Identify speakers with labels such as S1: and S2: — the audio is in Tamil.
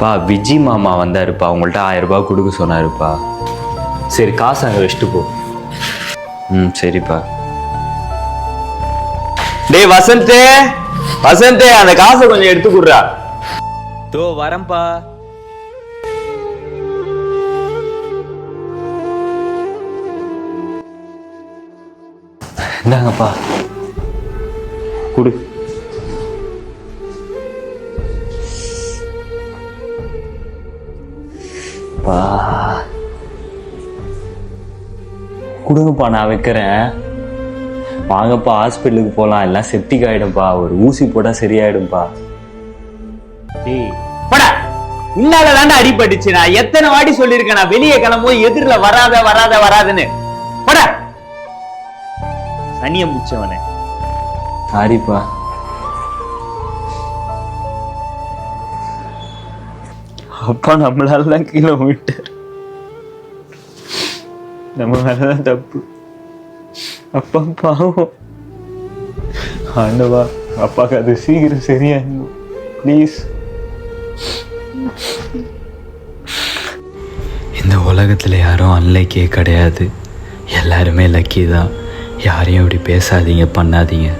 S1: பா விஜி மாமா வந்தாருப்பா. உங்கள்கிட்ட ஆயிரம் ரூபாய் கொடுக்க சொன்னாருப்பா.
S2: சரி காசு அங்கே வச்சுட்டு போ.
S1: ம் சரிப்பா.
S2: டேய் வசந்தே. வசந்தே அந்த காசை கொஞ்சம் எடுத்து கொடுறா.
S1: தோ வரேன்ப்பா.
S2: இந்தாங்கப்பா. கொடு. பா கொடுங்கப்பா நான் வைக்கிறேன். வாங்கப்பா ஹாஸ்பிட்டலுக்கு போகலாம் எல்லாம் செப்டிக் ஆயிடும்பா. ஒரு ஊசி போட்டால் சரியாயிடும்பா.
S3: டேய் போடா. உன்னால தாண்டா அடிபட்டுச்சு. நான் எத்தனை வாட்டி சொல்லியிருக்கேன் நான் வெளியே கிளம்பும் எதிரில வராத வராத வராதுன்னு. போடா. சனியை முடிச்சவனே.
S2: சாரிப்பா. அப்பா நம்மளால தான் கீழே விட்டார் நம்ம மேலதான் தப்பு. அப்பா பாவம். ஆண்டவா அப்பாக்கு அது சீக்கிரம் சரியாயிடும் ப்ளீஸ்
S1: இந்த உலகத்தில் யாரும் அன்லைக்கே கிடையாது. எல்லாருமே லக்கி தான். யாரையும் இப்படி பேசாதீங்க பண்ணாதீங்க.